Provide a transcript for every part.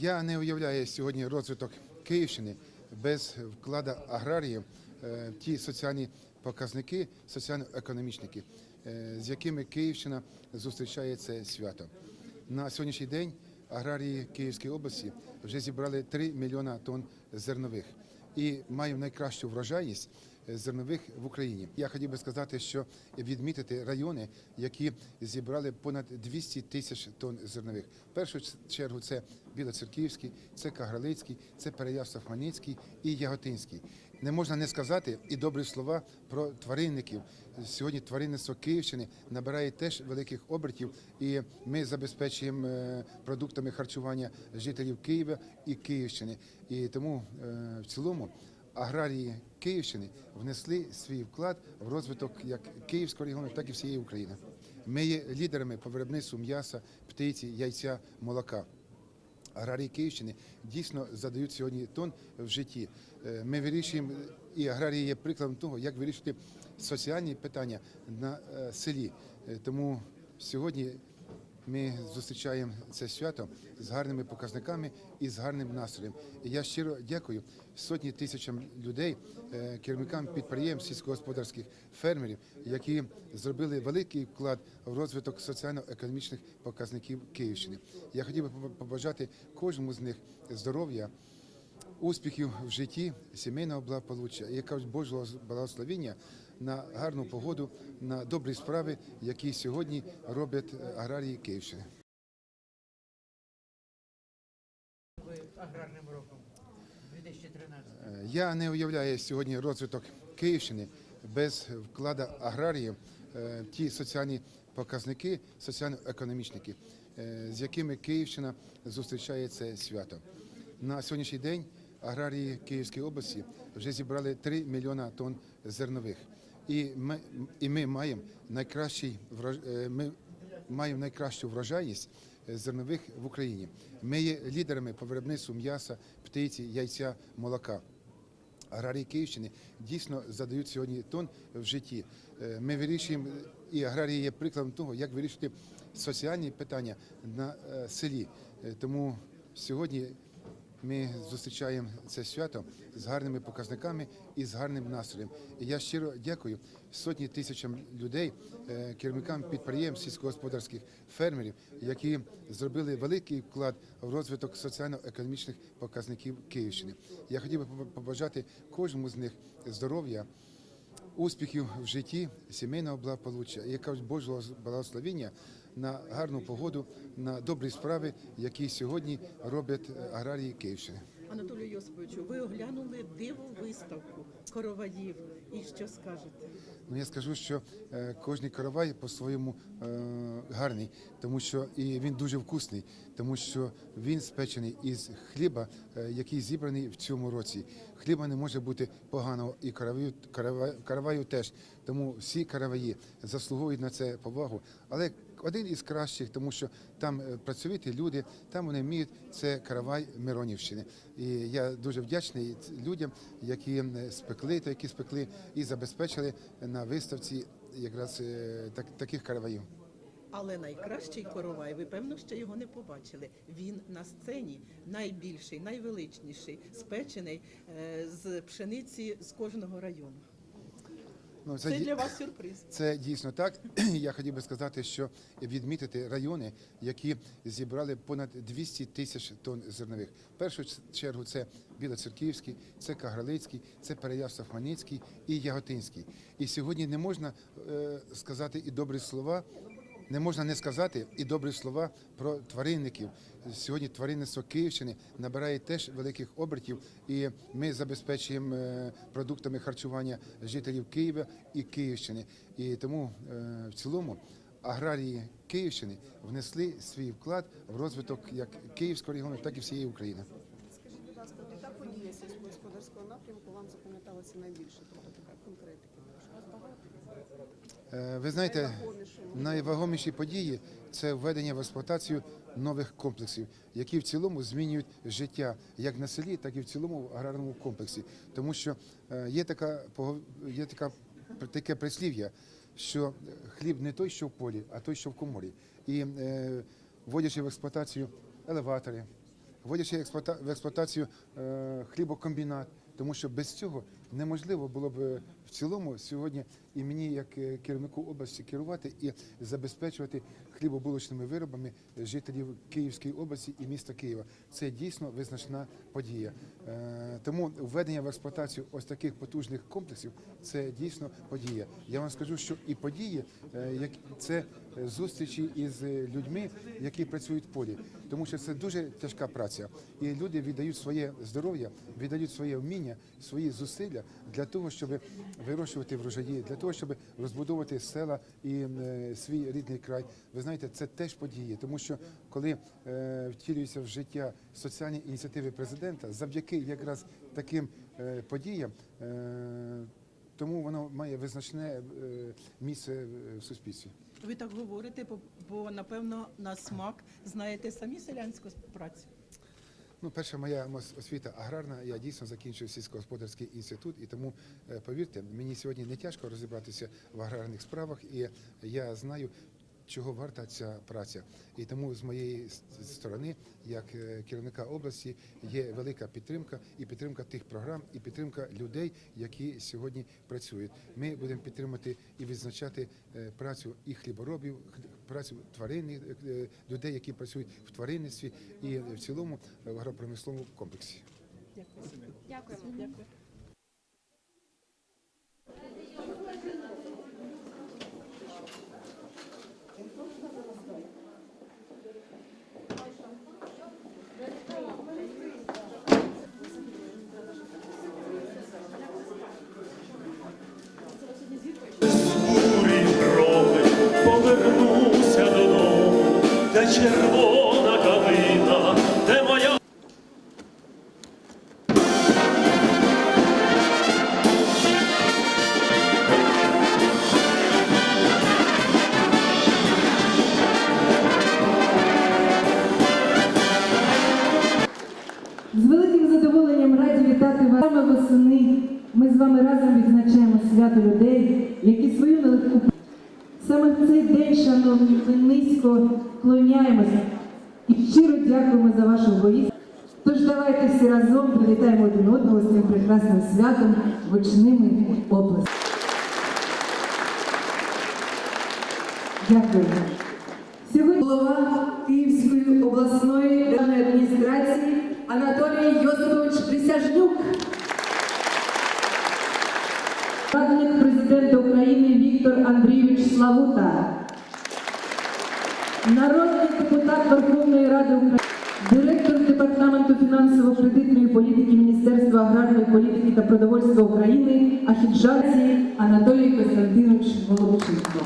Я не уявляю сьогодні розвиток Київщини без вкладу аграріїв е, ті соціальні показники, соціально-економічники, е, з якими Київщина зустрічає це свято. На сьогоднішній день аграрії Київської області вже зібрали 3 мільйона тонн зернових і мають найкращу врожайність зернових в Україні. Я хотів би сказати, що відмітити райони, які зібрали понад 200 тисяч тонн зернових. В першу чергу це Білоцерківський, це Кагралицький, це Переяслав Хмельницький і Яготинський. Не можна не сказати і добрі слова про тваринників. Сьогодні тваринництво Київщини набирає теж великих обертів, і ми забезпечуємо е, продуктами харчування жителів Києва і Київщини. І тому е, в цілому аграрії Київщини внесли свій вклад в розвиток як Київського регіону, так і всієї України. Ми є лідерами по виробництву м'яса, птиці, яйця, молока. Аграрії Київщини дійсно задають сьогодні тон в житті. Е, Ми вирішуємо, і аграрії є прикладом того, як вирішити соціальні питання на е, селі. Е, Тому сьогодні ми зустрічаємо це свято з гарними показниками і з гарним настроєм. І я щиро дякую сотні тисячам людей, е, керівникам підприємств, сільськогосподарських фермерів, які зробили великий вклад в розвиток соціально-економічних показників Київщини. Я хотів би побажати кожному з них здоров'я, успіхів в житті, сімейного благополуччя і якогось Божого благословення на гарну погоду, на добрі справи, які сьогодні роблять аграрії Київщини. аграрним роком 2013? Е, Я не уявляю сьогодні розвиток Київщини без вкладу аграріїв е, ті соціальні показники, соціально-економічники, е, з якими Київщина зустрічає це свято. На сьогоднішній день аграрії Київської області вже зібрали 3 мільйона тонн зернових. І ми, і ми маємо найкращий е, ми маємо найкращу врожайність е, зернових в Україні. Ми є лідерами по виробництву м'яса, птиці, яйця, молока. Аграрії Київщини дійсно задають сьогодні тон в житті. Е, Ми вирішуємо, і аграрії є прикладом того, як вирішити соціальні питання на селі. Тому сьогодні ми зустрічаємо це свято з гарними показниками і з гарним настроєм. І я щиро дякую сотні тисячам людей, е, керівникам підприємств, сільськогосподарських фермерів, які зробили великий вклад в розвиток соціально-економічних показників Київщини. Я хотів би побажати кожному з них здоров'я, успіхів в житті, сімейного благополуччя і якогось Божого благословення на гарну погоду, на добрі справи, які сьогодні роблять аграрії Київщини. Анатолію Йосиповичу, ви оглянули диву виставку короваїв. І що скажете? Ну я скажу, що е, кожний каравай по-своєму е, гарний, тому що і він дуже вкусний, тому що він спечений із хліба, е, який зібраний в цьому році. Хліба не може бути поганого, і караваю, караваю, караваю теж. Тому всі караваї заслуговують на це повагу. Але один із кращих, тому що там е, працьовиті люди, там вони вміють це каравай Миронівщини. І я дуже вдячний людям, які спекли, то які спекли і забезпечили на виставці якраз е, так, таких караваїв. Але найкращий коровай, ви певно ще його не побачили. Він на сцені найбільший, найвеличніший, спечений е, з пшениці з кожного району. Ну, Це це для вас сюрприз. Це дійсно так. Я хотів би сказати, що відмітити райони, які зібрали понад 200 тисяч тонн зернових. В першу чергу це Білоцерківський, це Кагралицький, це Переяслав Хмельницький і Яготинський. І сьогодні не можна е, сказати і добрі слова. Не можна не сказати і добрі слова про тваринників. Сьогодні тваринництво Київщини набирає теж великих обертів, і ми забезпечуємо е, продуктами харчування жителів Києва і Київщини. І тому е, в цілому аграрії Київщини внесли свій вклад в розвиток як Київського регіону, так і всієї України. Скажіть, будь ласка, яка подія сільськогосподарського напрямку вам запам'яталася найбільше? Тобто така конкретика. Е, Ви знаєте, найвагоміші події це введення в експлуатацію нових комплексів, які в цілому змінюють життя як на селі, так і в цілому в аграрному комплексі. Тому що е, є така є така таке прислів'я, що хліб не той, що в полі, а той, що в коморі. І е, вводячи в експлуатацію елеватори, вводячи в експлуатацію е, хлібокомбінат, тому що без цього неможливо було б е, в цілому сьогодні і мені, як е, керівнику області, керувати і забезпечувати хлібобулочними виробами жителів Київської області і міста Києва. Це дійсно визначна подія. Е, Тому введення в експлуатацію ось таких потужних комплексів це дійсно подія. Я вам скажу, що і події, е, як це е, зустрічі із е, людьми, які працюють в полі, тому що це дуже тяжка праця, і люди віддають своє здоров'я, віддають своє вміння, свої зусилля для того, щоб вирощувати врожаї, для того, щоб розбудовувати села і е, свій рідний край. Ви знаєте, це теж події, тому що коли е, втілюються в життя соціальні ініціативи президента, завдяки якраз таким е, подіям. Е, тому воно має визначне е, місце в суспільстві. Ви так говорите, бо, бо напевно на смак знаєте самі селянську працю. Ну, перша моя освіта аграрна. Я дійсно закінчив сільськогосподарський інститут, і тому е, повірте, мені сьогодні не тяжко розібратися в аграрних справах, і я знаю. Чого варта ця праця, і тому з моєї сторони, як е, керівника області, є велика підтримка і підтримка тих програм, і підтримка людей, які сьогодні працюють. Ми будемо підтримати і відзначати е, працю і хліборобів, працю тваринних е, людей, які працюють в тваринництві, і в цілому в агропромисловому комплексі. Дякую. Дякуємо. Дякую. Червона калина, де моя. З великим задоволенням раді вітати вас восени. Ми з вами разом відзначаємо свято людей, які свою нелегку саме в цей день, шановні, низько вклоняємося і щиро дякуємо за вашу воїст. Тож давайте всі разом привітаємо один одного з цим прекрасним святом гучними оплесками. Дякую. Сьогодні голова Київської обласної державної адміністрації Анатолій Йосипович Присяжнюк. Радник президента України Віктор Андрійович Славута. Народний депутат Верховної Ради України, директор департаменту фінансово-кредитної політики Міністерства аграрної політики та продовольства України Ахіджаці Анатолій Костянтинович Голубченко.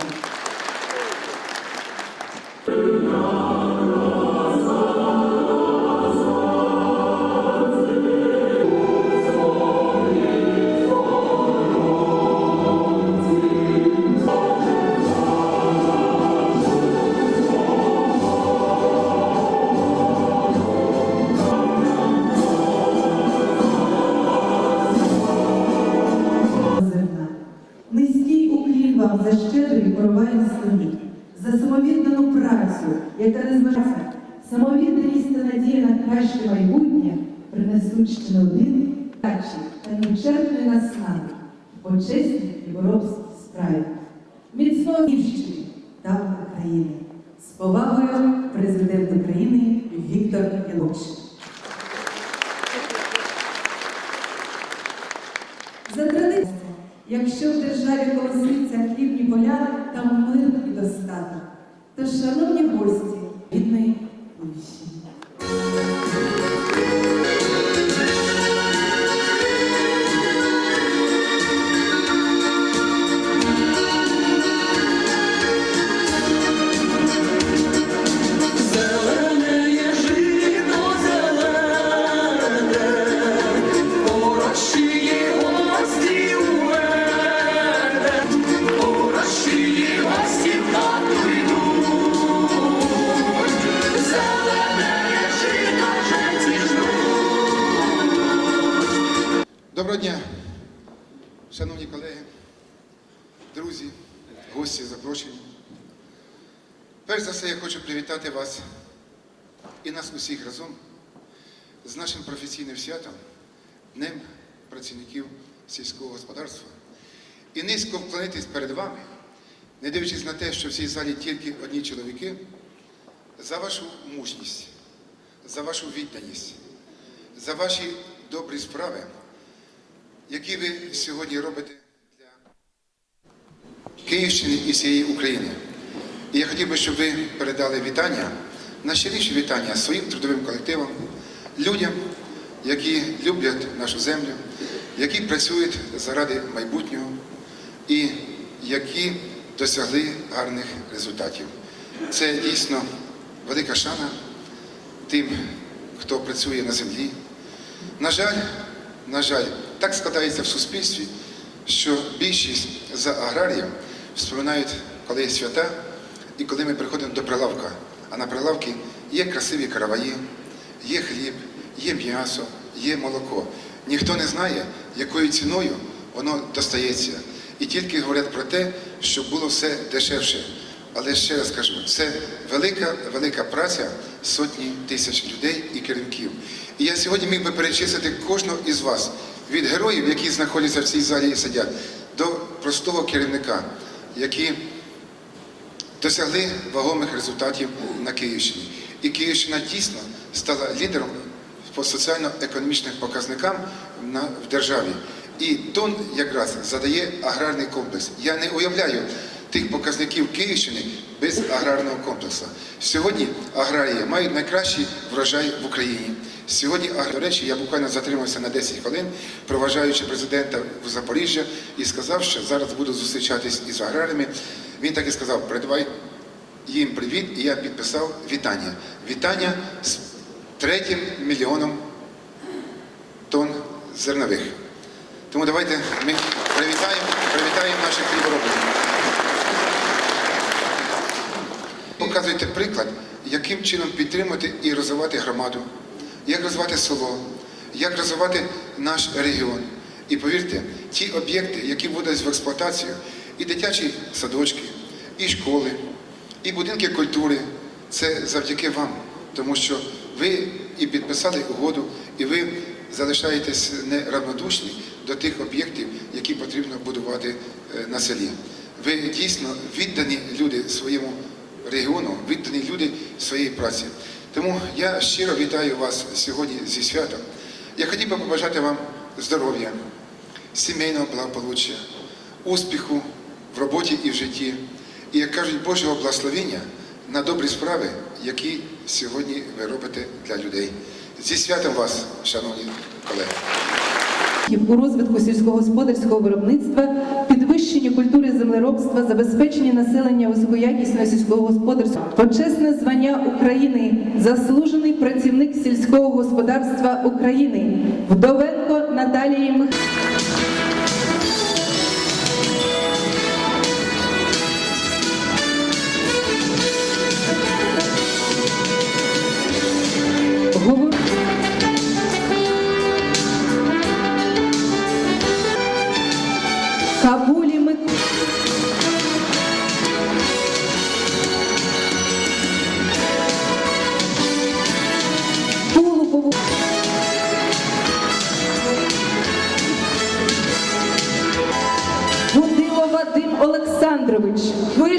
Якщо колосниця хлібні поля, там мир і достаток. Тож, шановні гості, Доброго дня, шановні колеги, друзі, гості запрошені. Перш за все, я хочу привітати вас і нас усіх разом з нашим професійним святом, Днем працівників сільського господарства, і низько вклонитись перед вами, не дивлячись на те, що в цій залі тільки одні чоловіки, за вашу мужність, за вашу відданість, за ваші добрі справи, які ви сьогодні робите для Київщини і всієї України. І я хотів би, щоб ви передали вітання, найщиріші вітання своїм трудовим колективам, людям, які люблять нашу землю, які працюють заради майбутнього і які досягли гарних результатів. Це дійсно велика шана тим, хто працює на землі. На жаль, на жаль, так складається в суспільстві, що більшість за аграрієм вспоминають, коли є свята і коли ми приходимо до прилавка. А на прилавці є красиві караваї, є хліб, є м'ясо, є молоко. Ніхто не знає, якою ціною воно достається. І тільки говорять про те, щоб було все дешевше. Але ще раз кажу, це велика, велика праця сотні тисяч людей і керівників. І я сьогодні міг би перечислити кожного із вас, від героїв, які знаходяться в цій залі і сидять, до простого керівника, які досягли вагомих результатів на Київщині. І Київщина дійсно стала лідером по соціально-економічним показникам в державі. І тон якраз задає аграрний комплекс. Я не уявляю тих показників Київщини без аграрного комплексу. Сьогодні аграрії мають найкращий врожай в Україні. Сьогодні, до речі, я буквально затримався на 10 хвилин, проважаючи президента в Запоріжжя, і сказав, що зараз буду зустрічатись із аграріями. Він так і сказав: передавай їм привіт, і я підписав вітання. Вітання з третім мільйоном тонн зернових. Тому давайте ми привітаємо, привітаємо наших хліборобів. Показуйте приклад, яким чином підтримати і розвивати громаду, як розвивати село, як розвивати наш регіон. І повірте, ті об'єкти, які будуть в експлуатацію, і дитячі садочки, і школи, і будинки культури, це завдяки вам, тому що ви і підписали угоду, і ви залишаєтесь неравнодушні до тих об'єктів, які потрібно будувати е, на селі. Ви дійсно віддані люди своєму регіону, віддані люди своєї праці. Тому я щиро вітаю вас сьогодні зі святом. Я хотів би побажати вам здоров'я, сімейного благополуччя, успіху в роботі і в житті. І, як кажуть, Божого благословення на добрі справи, які сьогодні ви робите для людей. Зі святом вас, шановні колеги. У розвитку сільськогосподарського виробництва, підвищенні культури землеробства, забезпеченні населення високоякісного сільського господарства, почесне звання України, заслужений працівник сільського господарства України, Вдовенко Наталії Михайлівні.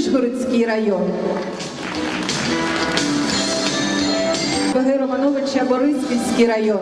Вишгородський район. Ваги Романовича, Бориспільський район.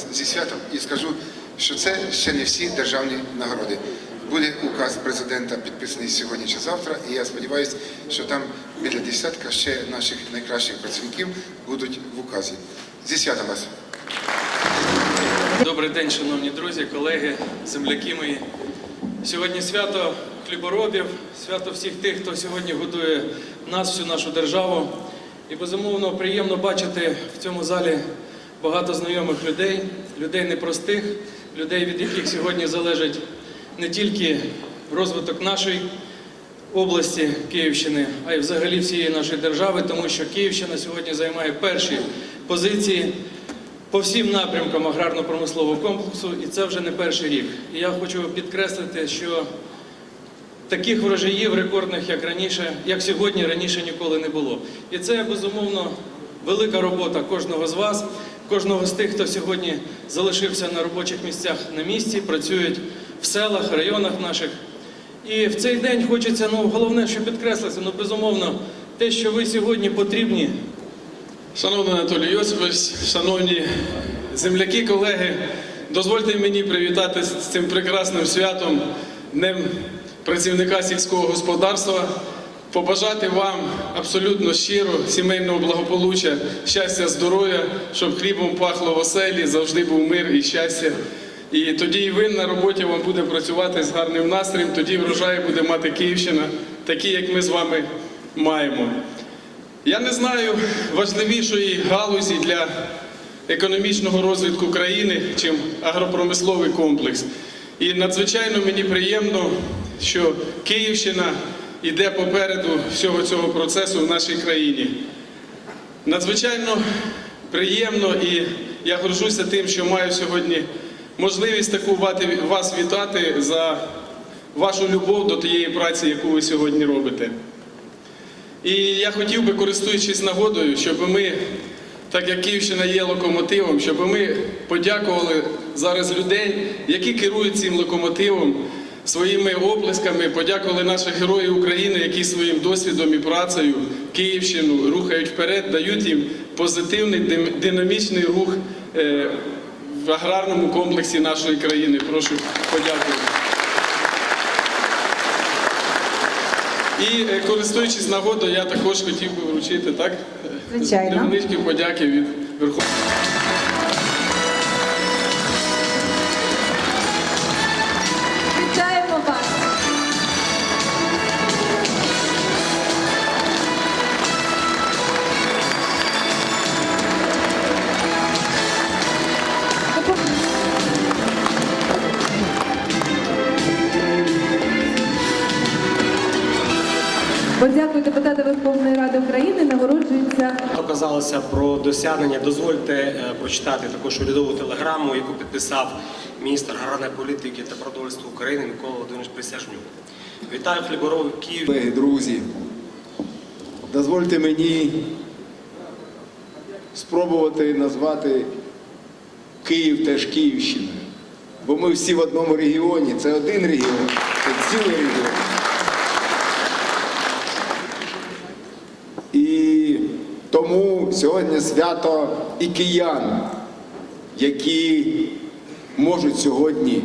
Вас зі святом і скажу, що це ще не всі державні нагороди. Буде указ президента підписаний сьогодні чи завтра, і я сподіваюся, що там біля десятка ще наших найкращих працівників будуть в указі. Зі святом вас! Добрий день, шановні друзі, колеги, земляки мої. Сьогодні свято хліборобів, свято всіх тих, хто сьогодні годує нас, всю нашу державу. І безумовно приємно бачити в цьому залі багато знайомих людей, людей непростих, людей, від яких сьогодні залежить не тільки розвиток нашої області Київщини, а й взагалі всієї нашої держави, тому що Київщина сьогодні займає перші позиції по всім напрямкам аграрно-промислового комплексу, і це вже не перший рік. І я хочу підкреслити, що таких врожаїв рекордних, як раніше, як сьогодні, раніше ніколи не було. І це безумовно велика робота кожного з вас, кожного з тих, хто сьогодні залишився на робочих місцях на місці, працюють в селах, районах наших. І в цей день хочеться, ну головне, що підкреслити, ну безумовно, те, що ви сьогодні потрібні Шановний Анатолій Йосипович, шановні земляки, колеги, дозвольте мені привітати з цим прекрасним святом, Днем працівника сільського господарства, побажати вам абсолютно щиро сімейного благополуччя, щастя, здоров'я, щоб хлібом пахло в оселі, завжди був мир і щастя. І тоді і ви на роботі вам буде працювати з гарним настроєм, тоді врожай буде мати Київщина, такі, як ми з вами маємо. Я не знаю важливішої галузі для економічного розвитку країни, чим агропромисловий комплекс. І надзвичайно мені приємно, що Київщина йде попереду всього цього процесу в нашій країні. Надзвичайно приємно і я горжуся тим, що маю сьогодні можливість таку вас вітати за вашу любов до тієї праці, яку ви сьогодні робите. І я хотів би, користуючись нагодою, щоб ми, так як Київщина є локомотивом, щоб ми подякували зараз людей, які керують цим локомотивом своїми оплесками, подякували наших героїв України, які своїм досвідом і працею Київщину рухають вперед, дають їм позитивний динамічний рух е, в аграрному комплексі нашої країни. Прошу подякувати. І е, користуючись нагодою, я також хотів би вручити так Звичайно. невеличкі подяки від Верховної. Депутати Верховної Ради України. Нагороджується Казалося про досягнення. Дозвольте е, прочитати також урядову телеграму, яку підписав міністр аграрної політики та продовольства України Микола Володимирович Присяжнюк. Вітаю хліборобів Київ. Колеги, друзі, дозвольте мені спробувати назвати Київ теж Київщиною. Бо ми всі в одному регіоні. Це один регіон, це цілий регіон. І тому сьогодні свято і киян, які можуть сьогодні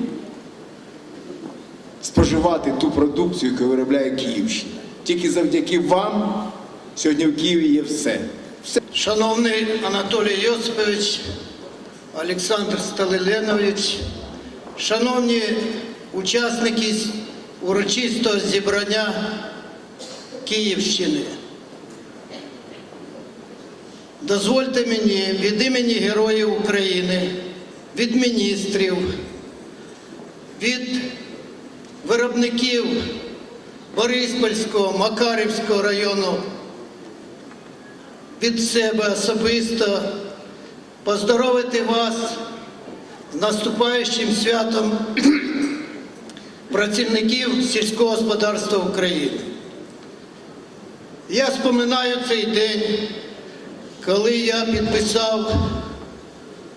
споживати ту продукцію, яку виробляє Київщина. Тільки завдяки вам сьогодні в Києві є все. все. Шановний Анатолій Йосипович, Олександр Сталиленович, шановні учасники урочистого зібрання Київщини, дозвольте мені від імені Героїв України, від міністрів, від виробників Бориспольського, Макарівського району від себе особисто поздоровити вас з наступаючим святом працівників сільського господарства України. Я споминаю цей день, коли я підписав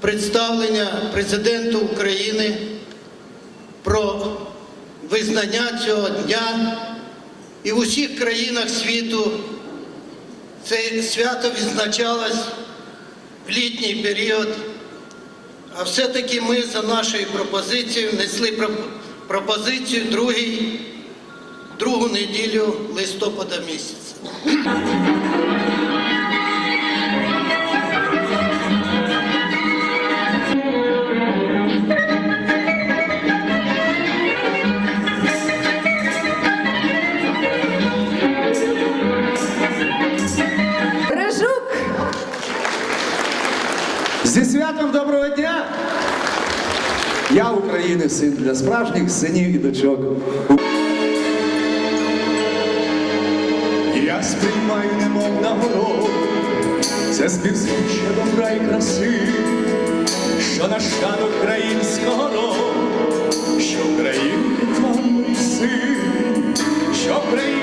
представлення президенту України про визнання цього дня і в усіх країнах світу це свято відзначалось в літній період, а все-таки ми за нашою пропозицією внесли пропозицію другу неділю листопада місяця. України син для справжніх синів і дочок. Я сприймаю немов нагород, це співзвуччя добра і краси, що на шану українського роду, що Українка там і син, що Україна.